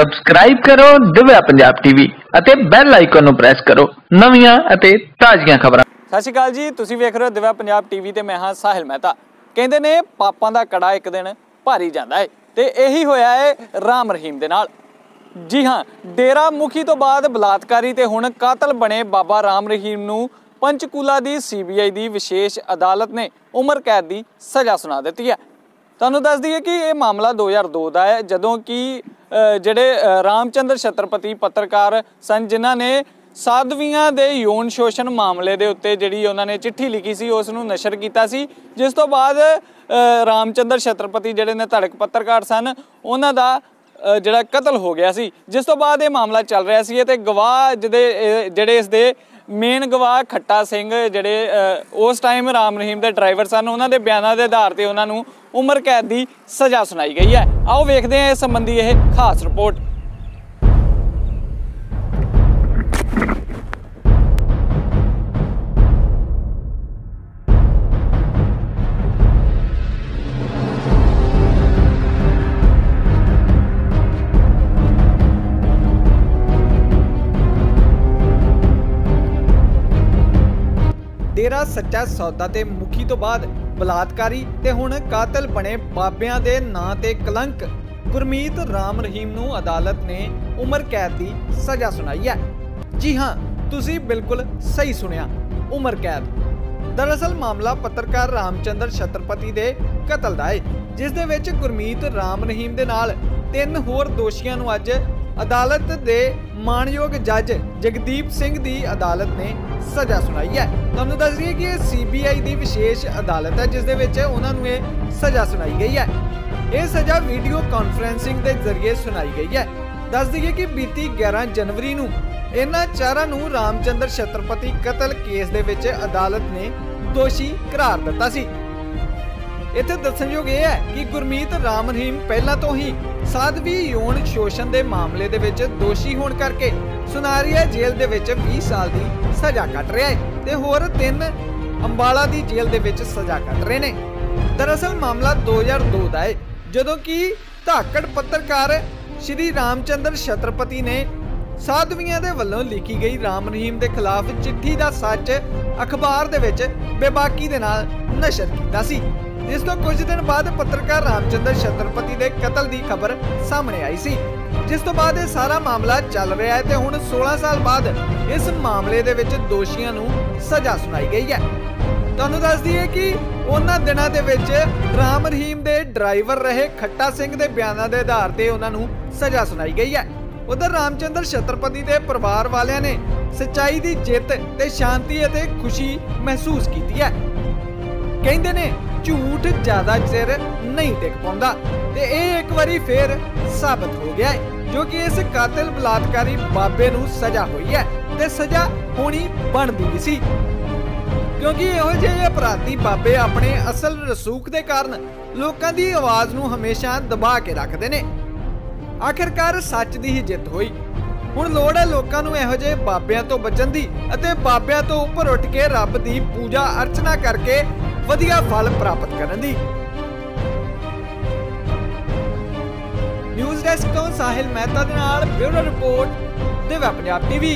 Subscribe ਕਰੋ, Divya Punjab TV ਅਤੇ bell icon ਨੂੰ ਪ੍ਰੈਸ ਕਰੋ। ਨਵੀਆਂ ਅਤੇ ਤਾਜ਼ੀਆਂ ਖਬਰਾਂ। ਸਤਿ ਸ਼੍ਰੀ ਅਕਾਲ ਜੀ, ਤੁਸੀਂ ਵੇਖ ਰਹੇ ਹੋ ਦਿਵਿਆ ਪੰਜਾਬ ਟੀਵੀ ਤੇ ਮੈਂ ਹਾਂ ਸਾਹਿਲ ਮਹਿਤਾ। ਕਹਿੰਦੇ ਨੇ, ਪਾਪਾਂ ਦਾ ਕੜਾ ਇੱਕ ਦਿਨ ਭਾਰੀ ਜਾਂਦਾ ਹੈ ਤੇ ਇਹੀ ਹੋਇਆ ਹੈ ਰਾਮ ਰਹੀਮ ਦੇ ਨਾਲ। ਜੀ ਹਾਂ, ਡੇਰਾ ਮੁਖੀ ਤੋਂ ਬਾਅਦ ਬਲਾਤਕਾਰੀ ਤੇ ਹੁਣ ਕਾਤਲ ਬਣੇ ਬਾਬਾ ਰਾਮ ਰਹੀਮ ਨੂੰ ਪੰਚਕੂਲਾ ਦੀ ਸੀਬੀਆਈ ਦੀ ਵਿਸ਼ੇਸ਼ ਅਦਾਲਤ ਨੇ ਉਮਰ ਕੈਦ ਦੀ ਸਜ਼ਾ ਸੁਣਾ ਦਿੱਤੀ ਹੈ। ਤੁਹਾਨੂੰ ਦੱਸ ਦਈਏ ਕਿ ਇਹ ਮਾਮਲਾ 2002 ਦਾ ਹੈ ਜਦੋਂ ਕਿ ਜਿਹੜੇ ਅ, ਰਾਮਚੰਦਰ ਛਤਰਪਤੀ ਪੱਤਰਕਾਰ ਸਨ ਜਿਨ੍ਹਾਂ ਨੇ ਸਾਧਵੀਆਂ ਦੇ ਯੋਨ ਸ਼ੋਸ਼ਣ ਮਾਮਲੇ ਦੇ ਉੱਤੇ ਜਿਹੜੀ ਉਹਨਾਂ ਨੇ ਚਿੱਠੀ ਲਿਖੀ ਸੀ ਉਸ ਨੂੰ ਨਸ਼ਰ ਕੀਤਾ ਸੀ। ਜਿਸ ਤੋਂ ਬਾਅਦ ਅ, ਰਾਮਚੰਦਰ ਛਤਰਪਤੀ ਜਿਹੜੇ ਨੇ ਧੜਕ ਪੱਤਰਕਾਰ ਸਨ ਉਹਨਾਂ ਦਾ ਜਿਹੜਾ ਕਤਲ ਹੋ ਗਿਆ ਸੀ। ਜਿਸ ਤੋਂ ਬਾਅਦ ਇਹ ਮਾਮਲਾ ਚੱਲ ਰਿਹਾ ਸੀ ਤੇ ਗਵਾਹ ਜਿਹਦੇ ਜਿਹੜੇ ਇਸ ਦੇ ਮੇਨ ਗਵਾਹ ਖੱਟਾ ਸਿੰਘ ਜਿਹੜੇ ਉਸ ਟਾਈਮ ਰਾਮ ਰਹੀਮ ਦੇ ਡਰਾਈਵਰ ਸਨ, ਉਹਨਾਂ ਦੇ ਬਿਆਨਾਂ ਦੇ ਆਧਾਰ ਤੇ ਉਹਨਾਂ ਨੂੰ ਉਮਰ ਕੈਦ ਦੀ ਸਜ਼ਾ ਸੁਣਾਈ ਗਈ ਹੈ। ਆਓ ਵੇਖਦੇ ਹਾਂ ਇਸ ਸੰਬੰਧੀ ਇਹ ਖਾਸ ਰਿਪੋਰਟ ਡੇਰਾ ਸੱਚਾ ਸੌਦਾ ਤੇ ਮੁਖੀ ਤੋਂ ਬਾਅਦ ਬਲਾਤਕਾਰੀ ਤੇ ਹੁਣ ਕਾਤਲ ਬਣੇ ਬਾਬਿਆਂ ਦੇ ਨਾਂ ਤੇ ਕਲੰਕ। ਗੁਰਮੀਤ ਰਾਮ ਰਹੀਮ ਨੂੰ ਅਦਾਲਤ ਨੇ ਉਮਰ ਕੈਦ ਦੀ ਸਜ਼ਾ ਸੁਣਾਈ ਹੈ। ਜੀ ਹਾਂ, ਤੁਸੀਂ ਬਿਲਕੁਲ ਸਹੀ ਸੁਣਿਆ, ਉਮਰ ਕੈਦ। ਦਰਅਸਲ ਮਾਮਲਾ ਪੱਤਰਕਾਰ ਰਾਮਚੰਦਰ ਛਤਰਪਤੀ ਦੇ ਕਤਲ ਦਾ ਹੈ ਜਿਸ ਦੇ ਵਿੱਚ ਗੁਰਮੀਤ ਰਾਮ ਰਹੀਮ ਦੇ ਨਾਲ ਤਿੰਨ ਹੋਰ ਦੋਸ਼ੀਆਂ ਨੂੰ ਅੱਜ ਅਦਾਲਤ ਦੇ ਮਾਣਯੋਗ ਜੱਜ ਜਗਦੀਪ ਸਿੰਘ ਦੀ ਅਦਾਲਤ ਨੇ ਸਜ਼ਾ ਸੁਣਾਈ ਹੈ। ਤੁਹਾਨੂੰ ਦੱਸ ਦਈਏ ਕਿ ਇਹ ਸੀਬੀਆਈ ਦੀ ਵਿਸ਼ੇਸ਼ ਅਦਾਲਤ ਹੈ, ਜਿਸ ਦੇ ਵਿੱਚ ਉਹਨਾਂ ਨੂੰ ਇਹ ਸਜ਼ਾ ਸੁਣਾਈ ਗਈ ਹੈ। ਇਹ ਸਜ਼ਾ ਵੀਡੀਓ ਕਾਨਫਰੈਂਸਿੰਗ ਦੇ ਜ਼ਰੀਏ ਸੁਣਾਈ ਗਈ ਹੈ। ਦੱਸ ਦਈਏ ਕਿ ਬੀਤੀ 11 ਜਨਵਰੀ ਨੂੰ ਇਹਨਾਂ ਚਾਰਾਂ ਨੂੰ ਰਾਮਚੰਦਰ ਛਤਰਪਤੀ ਕਤਲ ਕੇਸ ਦੇ ਵਿੱਚ ਅਦਾਲਤ ਨੇ ਦੋਸ਼ੀ ਕਰਾਰ ਦਿੱਤਾ ਸੀ। ਇੱਥੇ ਦੱਸਣਯੋਗ ਇਹ ਹੈ ਕਿ ਗੁਰਮੀਤ ਰਾਮ ਰਹੀਮ ਪਹਿਲਾਂ ਤੋਂ ਹੀ ਸਾਧਵੀ ਯੋਨ ਸ਼ੋਸ਼ਣ ਦੇ ਮਾਮਲੇ ਦੇ ਵਿੱਚ ਦੋਸ਼ੀ ਹੋਣ ਕਰਕੇ ਸੁਨਾਰੀਆ ਜੇਲ੍ਹ ਦੇ ਵਿੱਚ 20 ਸਾਲ ਦੀ ਸਜ਼ਾ ਕੱਟ ਰਿਹਾ ਹੈ ਤੇ ਹੋਰ ਤਿੰਨ ਅੰਬਾਲਾ ਦੀ ਜੇਲ੍ਹ ਦੇ ਵਿੱਚ ਸਜ਼ਾ ਕੱਟ ਰਹੇ ਨੇ। ਦਰਅਸਲ ਮਾਮਲਾ 2002 ਦਾ ਹੈ, ਜਦੋਂ ਕਿ ਧਾਕੜ ਪੱਤਰਕਾਰ ਸ਼੍ਰੀ ਰਾਮਚੰਦਰ ਛਤਰਪਤੀ ਨੇ ਸਾਧਵੀਆਂ ਦੇ ਵੱਲੋਂ ਲਿਖੀ ਗਈ ਰਾਮ ਰਹੀਮ ਦੇ ਖਿਲਾਫ ਚਿੱਠੀ ਦਾ ਸੱਚ ਅਖਬਾਰ ਦੇ ਵਿੱਚ ਬੇਬਾਕੀ ਦੇ ਨਾਲ ਨਸ਼ਰ ਕੀਤਾ ਸੀ। ਜਿਸ ਤੋਂ ਕੁਝ ਦਿਨ ਬਾਅਦ ਪੱਤਰਕਾਰ ਰਾਮਚੰਦਰ ਛਤਰਪਤੀ ਦੇ ਕਤਲ ਦੀ ਖਬਰ ਸਾਹਮਣੇ ਆਈ ਸੀ, ਜਿਸ ਤੋਂ ਬਾਅਦ ਇਹ ਸਾਰਾ ਮਾਮਲਾ ਚੱਲ ਰਿਹਾ ਹੈ ਤੇ ਹੁਣ 16 ਸਾਲ ਬਾਅਦ ਇਸ ਮਾਮਲੇ ਦੇ ਵਿੱਚ ਦੋਸ਼ੀਆਂ ਨੂੰ ਸਜ਼ਾ ਸੁਣਾਈ ਗਈ ਹੈ। ਤੁਹਾਨੂੰ ਦੱਸ ਦਈਏ ਕਿ ਉਹਨਾਂ ਦਿਨਾਂ ਦੇ ਵਿੱਚ ਰਾਮ ਰਹੀਮ ਦੇ ਡਰਾਈਵਰ ਰਹੇ ਖੱਟਾ ਸਿੰਘ ਦੇ ਬਿਆਨਾਂ ਦੇ ਆਧਾਰ ਤੇ ਉਹਨਾਂ ਨੂੰ ਸਜ਼ਾ ਸੁਣਾਈ ਗਈ ਹੈ। ਉਧਰ ਰਾਮਚੰਦਰ ਛਤਰਪਤੀ ਦੇ ਪਰਿਵਾਰ ਵਾਲਿਆਂ ਨੇ ਸੱਚਾਈ ਦੀ ਜਿੱਤ ਤੇ ਸ਼ਾਂਤੀ ਅਤੇ ਖੁਸ਼ੀ ਮਹਿਸੂਸ ਕੀਤੀ ਹੈ। ਕਹਿੰਦੇ ਨੇ, ਝੂਠ ਜ਼ਿਆਦਾ ਚਿਰ ਨਹੀਂ ਟਿਕ ਪਾਉਂਦਾ। ਤੇ ਇਹ ਇੱਕ ਵਾਰੀ ਫੇਰ ਸਾਬਤ ਹੋ ਗਿਆ ਹੈ, ਜੋ ਕਿ ਇਸ ਕਾਤਲ ਬਲਾਤਕਾਰੀ ਬਾਬੇ ਨੂੰ ਸਜ਼ਾ ਹੋਈ ਹੈ ਤੇ ਸਜ਼ਾ ਹੋਣੀ ਬਣਦੀ ਵੀ ਸੀ। ਕਿਉਂਕਿ ਇਹੋ ਜਿਹੇ ਅਪਰਾਧੀ ਬਾਬੇ ਆਪਣੇ ਅਸਲ ਰਸੂਖ ਦੇ ਕਾਰਨ ਲੋਕਾਂ ਦੀ ਆਵਾਜ਼ ਨੂੰ ਹਮੇਸ਼ਾ ਦਬਾ ਕੇ ਰੱਖਦੇ ਨੇ। ਆਖਿਰਕਾਰ ਸੱਚ ਦੀ ਹੀ ਜਿੱਤ ਹੋਈ। ਹੁਣ ਲੋੜ ਹੈ ਲੋਕਾਂ ਨੂੰ ਇਹੋ ਜਿਹੇ ਬਾਬਿਆਂ ਤੋਂ ਬਚਣ ਦੀ ਅਤੇ ਬਾਬਿਆਂ ਤੋਂ ਉੱਪਰ ਉੱਠ ਕੇ ਰੱਬ ਦੀ ਪੂਜਾ ਅਰਚਨਾ ਕਰਕੇ ਵਧੀਆ ਫਲ ਪ੍ਰਾਪਤ ਕਰਨ ਦੀ। ਨਿਊਜ਼ ਡੈਸਕ ਤੋਂ ਸਾਹਿਲ ਮਹਿਤਾ ਦੇ ਨਾਲ ਬਿਊਰੋ ਰਿਪੋਰਟ ਦਿਵਾ ਪੰਜਾਬ ਟੀਵੀ